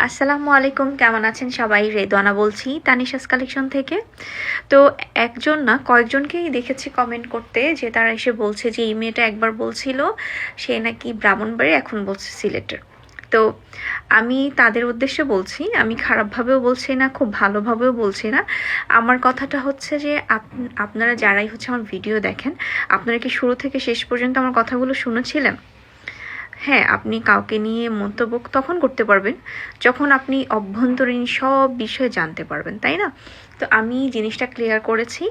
আসসালামু আলাইকুম, কেমন আছেন সবাই? রেদওয়ানা বলছি, তানিশাস কালেকশন থেকে। তো একজন না, কয়েকজনকেই দেখেছি কমেন্ট করতে, যে তারা এসে বলছে যে, এই মেয়েটা একবার বলছিল, সে নাকি ব্রাহ্মণবাড়ি, এখন বলছে সিলেটের তো আমি তাদের উদ্দেশ্যে বলছি, আমি খারাপভাবেও বলছি না, খুব ভালোভাবেও বলছি না। আমার কথাটা হচ্ছে যে, আপ- আপনারা যারাই হচ্ছে আমার ভিডিও দেখেন, আপনারা কি শুরু থেকে শেষ পর্যন্ত আমার কথাগুলো শুনেছিলেন? হ্যাঁ আপনি কাউকে নিয়ে মন্তব্য তখন করতে পারবেন, যখন আপনি অভ্যন্তরীণ সব বিষয়ে জানতে পারবেন, তাই না? তো আমি জিনিসটা ক্লিয়ার করেছি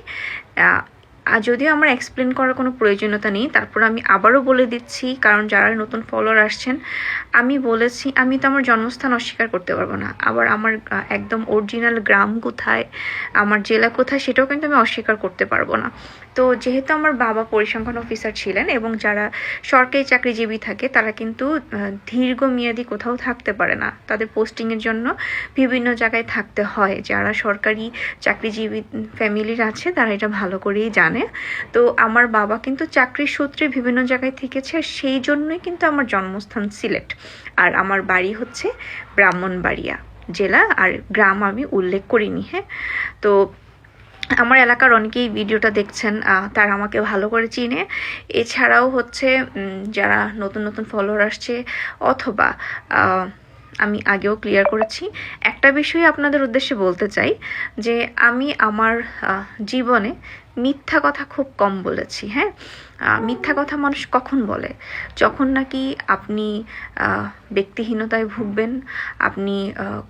আর যদিও আমার এক্সপ্লেন করার কোনো প্রয়োজনীয়তা নেই, তারপর আমি আবারও বলে দিচ্ছি, কারণ যারা নতুন ফলোয়ার আসছেন, আমি বলেছি, আমি তো আমার জন্মস্থান অস্বীকার করতে পারব না। আবার আমার একদম অরিজিনাল গ্রাম কোথায়, আমার জেলা কোথায়, সেটাও কিন্তু আমি অস্বীকার করতে পারব না। তো যেহেতু আমার বাবা পরিসংখ্যান অফিসার ছিলেন এবং যারা সরকারি চাকরিজীবী থাকে, তারা কিন্তু দীর্ঘমেয়াদী কোথাও থাকতে পারে না। তাদের পোস্টিংয়ের জন্য বিভিন্ন জায়গায় থাকতে হয়। যারা সরকারি চাকরিজীবী ফ্যামিলির আছে, তারা এটা ভালো করেই জানে। তো আমার বাবা কিন্তু চাকরির সূত্রে বিভিন্ন জায়গায় থেকেছে, সেই জন্যই কিন্তু আমার জন্মস্থান সিলেট। আর আমার বাড়ি হচ্ছে ব্রাহ্মণবাড়িয়া জেলা, আর গ্রাম আমি উল্লেখ করিনি হ্যাঁ? তো আমার এলাকার অনেকেই ভিডিওটা দেখছেন তারা আমাকে ভালো করে চিনে। এছাড়াও হচ্ছে যারা নতুন নতুন ফলোয়ার আসছে, অথবা আমি আগেও ক্লিয়ার করেছি, একটা বিষয় আপনাদের উদ্দেশ্যে বলতে চাই, যে আমি আমার জীবনে মিথ্যা কথা খুব কম বলেছি হ্যাঁ? মিথ্যা কথা মানুষ কখন বলে? যখন নাকি আপনি ব্যক্তিহীনতায় ভুগবেন, আপনি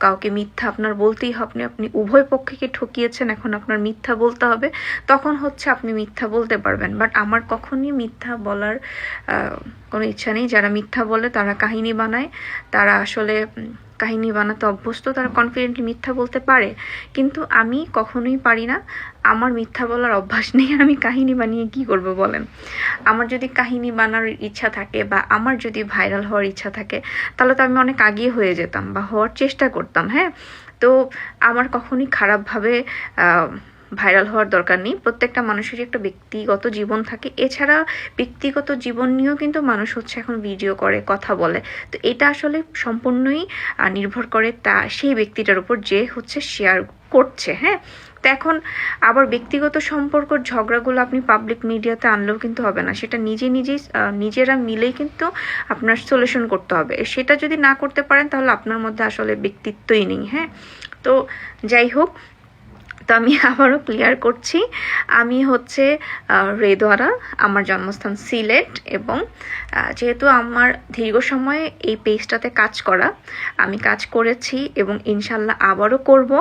কাউকে মিথ্যা আপনার বলতেই হবে, আপনি উভয় পক্ষকে ঠকিয়েছেন, এখন আপনার মিথ্যা বলতে হবে, তখন হচ্ছে আপনি মিথ্যা বলতে পারবেন। বাট আমার কখনই মিথ্যা বলার কোনো ইচ্ছা নেই। যারা মিথ্যা বলে তারা কাহিনী বানায়, তারা আসলে কাহিনী বানাতে অভ্যস্ত, তারা কনফিডেন্টলি মিথ্যা বলতে পারে, কিন্তু আমি কখনোই পারি না। আমার মিথ্যা বলার অভ্যাস নেই আমি কাহিনী বানিয়ে কি করব বলেন? আমার যদি কাহিনী বানার ইচ্ছা থাকে বা আমার যদি ভাইরাল হওয়ার ইচ্ছা থাকে, তাহলে তো আমি অনেক আগিয়ে হয়ে যেতাম বা হওয়ার চেষ্টা করতাম হ্যাঁ? তো আমার কখনই খারাপভাবে ভাইরাল হওয়ার দরকার নেই। প্রত্যেকটা মানুষেরই একটা ব্যক্তিগত জীবন থাকে। এছাড়া ব্যক্তিগত জীবন নিয়েও কিন্তু মানুষ হচ্ছে এখন ভিডিও করে, কথা বলে। তো এটা আসলে সম্পূর্ণই নির্ভর করে তা, সেই ব্যক্তিটার উপর যে হচ্ছে শেয়ার করছে হ্যাঁ? তো এখন আবার ব্যক্তিগত সম্পর্ক ঝগড়াগুলো আপনি পাবলিক মিডিয়াতে আনলেও কিন্তু হবে না। সেটা নিজে নিজেই নিজেরা মিলেই কিন্তু আপনার সলিউশন করতে হবে। সেটা যদি না করতে পারেন, তাহলে আপনার মধ্যে আসলে ব্যক্তিত্বই নেই হ্যাঁ? তো যাই হোক তো আমি আবারও ক্লিয়ার করছি। আমি হচ্ছে রেদোয়ারা, আমার জন্মস্থান সিলেট এবং যেহেতু আমার দীর্ঘ সময়ে এই পেজটাতে কাজ করা, আমি কাজ করেছি এবং ইনশাল্লাহ আবারও করব,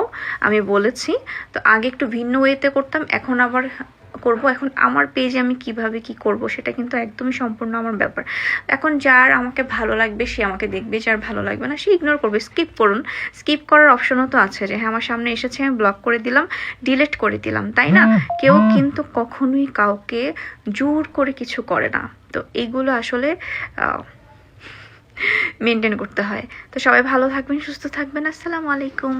আমি বলেছি। তো আগে একটু ভিন্ন ওয়েতে করতাম, এখন আবার করব এখন আমার পেজে আমি কীভাবে কি করব সেটা কিন্তু একদমই সম্পূর্ণ আমার ব্যাপার। এখন যার আমাকে ভালো লাগবে সে আমাকে দেখবে যার ভালো লাগবে না সে ইগনোর করবে। স্কিপ করুন। স্কিপ করার অপশনও তো আছে যে হ্যাঁ আমার সামনে এসেছে আমি ব্লক করে দিলাম ডিলিট করে দিলাম তাই না? কেউ কিন্তু কখনোই কাউকে জোর করে কিছু করে না। তো এইগুলো আসলে মেনটেন করতে হয়। তো সবাই ভালো থাকবেন সুস্থ থাকবেন আসসালামু আলাইকুম।